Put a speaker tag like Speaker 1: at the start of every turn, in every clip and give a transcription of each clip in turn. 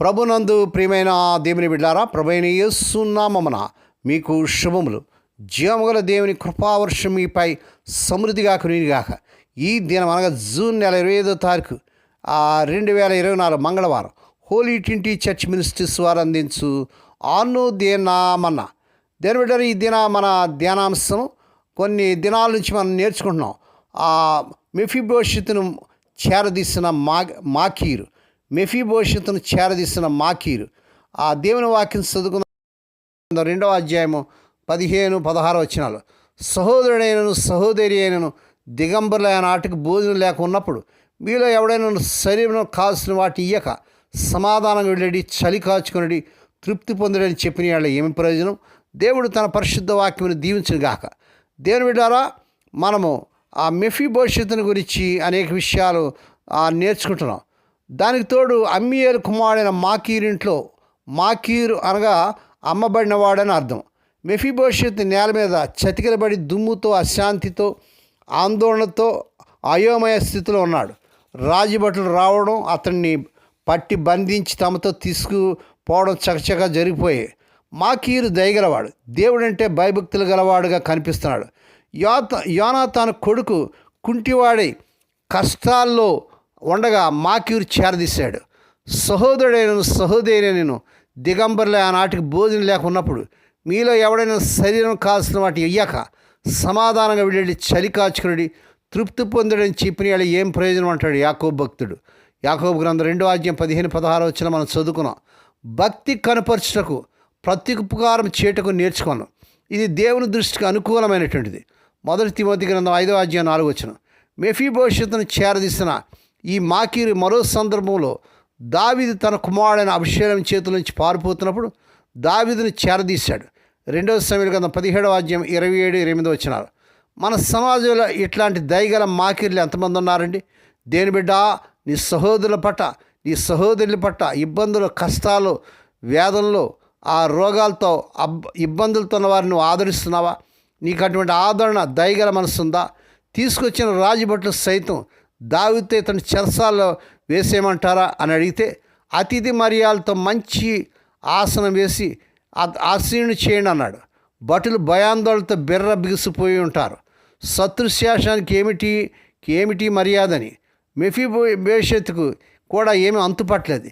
Speaker 1: ప్రభునందు ప్రియమైన దేవుని బిడ్డారా ప్రభైన యేసునామమున మీకు శుభములు. జీవముగల దేవుని కృపావర్షం మీపై సమృద్ధిగా కునిగాక ఈ దినం అనగా జూన్ నెల ఇరవై ఐదో తారీఖు రెండు వేల ఇరవై నాలుగు మంగళవారం హోలీ ట్వంటీ చర్చ్ మినిస్ట్రీస్ వారు అందించు ఆను దేనామన్న దేని బిడ్డారు ఈ దిన మన ధ్యానాంశం కొన్ని దినాల నుంచి మనం నేర్చుకుంటున్నాం. ఆ చేరదీసిన మా మాకీరు. మెఫీభవిష్యత్తును చేరదీసిన మాకీరు. ఆ దేవుని వాక్యం చదువుకున్న రెండవ అధ్యాయము పదిహేను పదహారు వచ్చినాలు సహోదరుడైనను సహోదరి అయినను దిగంబరులైన నాటికి భోజనం లేక ఉన్నప్పుడు మీలో ఎవడైనా శరీరం కాల్సిన వాటి ఇయ్యక సమాధానంగా వెళ్ళడి చలి కాచుకునడి తృప్తి పొందడని చెప్పిన వాళ్ళ ఏమి ప్రయోజనం? దేవుడు తన పరిశుద్ధ వాక్యమును దీవించిన గాక. దేవుని బిడ్డారా మనము ఆ మెఫీ భవిష్యత్తుని గురించి అనేక విషయాలు నేర్చుకుంటున్నాం. దానికి తోడు అమ్మియేలు కుమారుడైన మాకీరింట్లో మాకీరు అనగా అమ్మబడినవాడని అర్థం. మెఫీ భవిష్యత్తు నేల మీద చతికిలబడి దుమ్ముతో అశాంతితో ఆందోళనతో అయోమయ స్థితిలో ఉన్నాడు. రాజభటులు రావడం అతన్ని పట్టి బంధించి తమతో తీసుకుపోవడం చకచకా జరిగిపోయాయి మాకీరు దయగలవాడు దేవుడంటే భయభక్తులు గలవాడుగా కనిపిస్తున్నాడు. యోత తన కొడుకు కుంటివాడై కష్టాల్లో ఉండగా మాక్యూర్ చేరదీశాడు. సహోదరుడైన సహోదరి నేను దిగంబరులే ఆనాటికి భోజనం లేకున్నప్పుడు మీలో ఎవడైనా శరీరం కాల్సిన వాటి ఇయ్యాక సమాధానంగా వెళ్ళి చలి కాచుకుని తృప్తి పొందడని చెప్పిన వాళ్ళు ఏం ప్రయోజనం అంటాడు యాకోబ్ భక్తుడు. యాకోబ్ గ్రంథం రెండో ఆజ్యం పదిహేను పదహారు వచ్చిన మనం చదువుకున్నాం. భక్తి కనపరచుటకు ప్రత్యుపకారం చేయటకు నేర్చుకున్నాం ఇది దేవుని దృష్టికి అనుకూలమైనటువంటిది. మొదటి తిమోతి గ్రంథం ఐదో అధ్యాయం నాలుగు వచ్చిన మెఫీ భవిష్యత్తును చేరదీసిన ఈ మాకీరు మరో సందర్భంలో దావిది తన కుమారుడైన అభిషేకం చేతుల నుంచి పారిపోతున్నప్పుడు దావిదిని చేరదీశాడు. రెండవ సమయంలో కదా పదిహేడవ అధ్యాయం ఇరవై ఏడు ఎనిమిది వచ్చినారు మన సమాజంలో ఇట్లాంటి దయగల మాకిర్లు ఎంతమంది ఉన్నారండి? దేని బిడ్డ? నీ సహోదరుల పట్ల నీ సహోదరుల పట్ల ఇబ్బందులు కష్టాలు వేదనలు ఆ రోగాలతో అబ్ ఇబ్బందులతో ఉన్న వారిని నువ్వు ఆదరిస్తున్నావా? నీకు అటువంటి ఆదరణ దయగల మనసు ఉందా తీసుకొచ్చిన రాజభట్లు సైతం దావితే తను చెరసాల్లో వేసేయమంటారా అని అడిగితే అతిథి మర్యాదలతో మంచి ఆసనం వేసి ఆ- చేయండి అన్నాడు. భటులు భయాందోళనతో బిర్ర బిగుసిపోయి ఉంటారు. శత్రుశేషానికి ఏమిటి ఏమిటి మర్యాదని? మెఫీబో భవిష్యత్తుకు కూడా ఏమీ అంతుపట్టలేదు.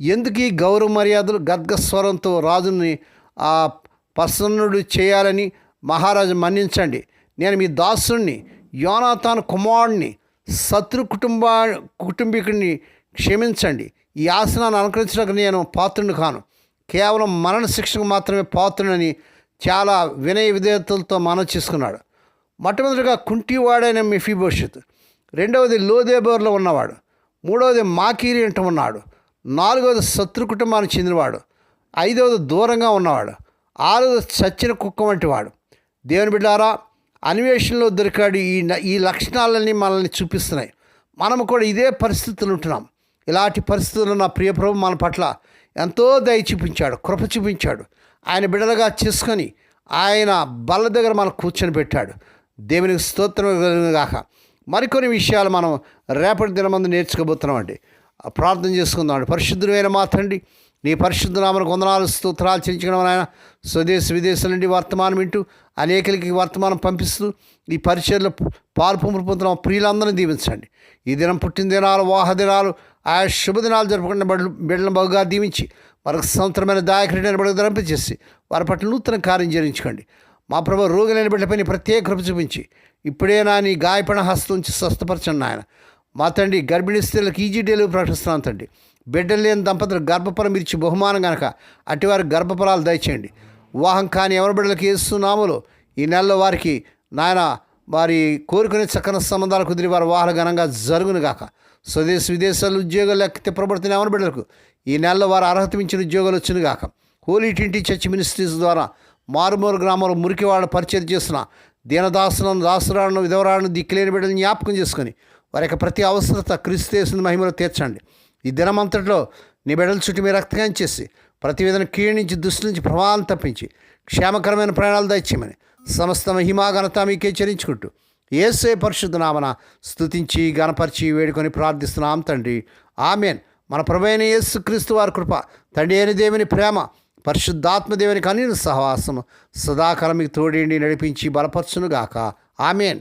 Speaker 1: ఎందుకు ఈ గౌరవ మర్యాదలు గద్గస్వరంతో రాజుని ఆ ప్రసన్నుడు చేయాలని మహారాజు మన్నించండి. నేను మీ దాసుణ్ణి యోనాథాన్ కుమారుణ్ణి శత్రు కుటుంబ కుటుంబీకుడిని క్షమించండి. ఈ ఆసనాన్ని అనుకరించడానికి నేను పాత్రుని కాను. కేవలం మరణ శిక్షకు మాత్రమే పాత్రునని చాలా వినయ విధేయతలతో మనం చేసుకున్నాడు. మొట్టమొదటిగా కుంటివాడైన మెఫీభవిష్యత్ రెండవది లోదేబోర్లో ఉన్నవాడు మూడవది మాకీరి అంటూ ఉన్నాడు నాలుగవది శత్రు కుటుంబానికి చెందినవాడు ఐదవది దూరంగా ఉన్నవాడు ఆరవది చచ్చిన కుక్క వంటి వాడు దేవుని బిడ్డారా అన్వేషణలో దొరికాడు ఈ ఈ లక్షణాలన్నీ మనల్ని చూపిస్తున్నాయి. మనము కూడా ఇదే పరిస్థితులు ఉంటున్నాం. ఇలాంటి పరిస్థితుల్లో నా ప్రియ ప్రభు మన పట్ల ఎంతో దయ చూపించాడు కృప చూపించాడు. ఆయన బిడలుగా చేసుకొని ఆయన బల్ల దగ్గర మనకు కూర్చొని పెట్టాడు. దేవునికి స్తోత్రం గాక మరికొన్ని విషయాలు మనం రేపటి దినమందు నేర్చుకోబోతున్నామండి. ప్రార్థన చేసుకుందామండి. పరిశుద్ధుడైన మాత్రండి నీ పరిశుద్ధనామను కొందనాలు స్తోత్రాలు చెల్లించడం ఆయన స్వదేశ విదేశాల నుండి వర్తమానం వింటూ అనేకలకి వర్తమానం పంపిస్తూ ఈ పరిచయలో పాలు పొందుతున్న ప్రియులందరినీ దీవించండి. ఈ దినం పుట్టిన దినాలు వాహ దినాలు ఆ శుభదినాలు జరుపుకున్న బిడ్డలు బిడ్డలను బాగుగా దీవించి వారికి సంవత్సరమైన దాయకుడిని బిడ్డకు ధరింపచేసి వారి పట్ల నూతన కార్యం చేయించుకోండి మా ప్రభు రోగులైన బిడ్డపై ప్రత్యేక కృప చూపించి ఇప్పుడే నా నీ గాయపడిన హస్తం ఉంచి స్వస్థపరచండి ఆయన మా తండ్రి గర్భిణీ స్త్రీలకు ఈజీ డెలివరీ ప్రకటిస్తున్నాను తండ్రి. బిడ్డలు లేని దంపతులు గర్భఫలం ఇచ్చి బహుమానం గనక అటివారి గర్భఫలాలు దయచేయండి. వివాహం కాని ఎవరి బిడ్డలకి ఇస్తున్నాములో ఈ నెలలో వారికి నాయన వారి కోరుకునే చక్కని సంబంధాలు కుదిరి వారి వాహన ఘనంగా జరుగును గాక. స్వదేశ విదేశాలు ఉద్యోగాలు లెక్క తిప్పబడుతున్న ఎవరి బిడ్డలకు ఈ నెలలో వారు అర్హత మించిన ఉద్యోగాలు వచ్చును గాక. హోలీ టింటి చర్చ్ మినిస్ట్రీస్ ద్వారా మారుమూరు గ్రామంలో మురికివాడ పరిచయం చేస్తున్న దీనదాసులను దాసురాలను విధవరాలను దిక్కులేని బిడ్డలను జ్ఞాపకం చేసుకొని వారి యొక్క ప్రతి అవసరత క్రీస్తేసిన మహిమలో తీర్చండి. ఈ దినమంతట్లో నీ బిడ్డల చుట్టూ మీ రక్తగాం చేసి ప్రతి విధంగా కీడి నుంచి దుష్టి నుంచి ప్రభావం తప్పించి క్షేమకరమైన ప్రయాణాలు దయచేయమని సమస్త మహిమా ఘనత మీకే చరించుకుంటూ ఏసే పరిశుద్ధ నామన గణపరిచి వేడుకొని ప్రార్థిస్తున్నాం తండ్రి. ఆమెన్. మన ప్రభైన యేసు క్రీస్తు వారి కృప తండ్రి అయిన దేవుని ప్రేమ పరిశుద్ధాత్మ దేవుని కనీన సహవాసము సదాకాలం మీకు తోడేండి నడిపించి బలపరచునుగాక. ఆమెన్.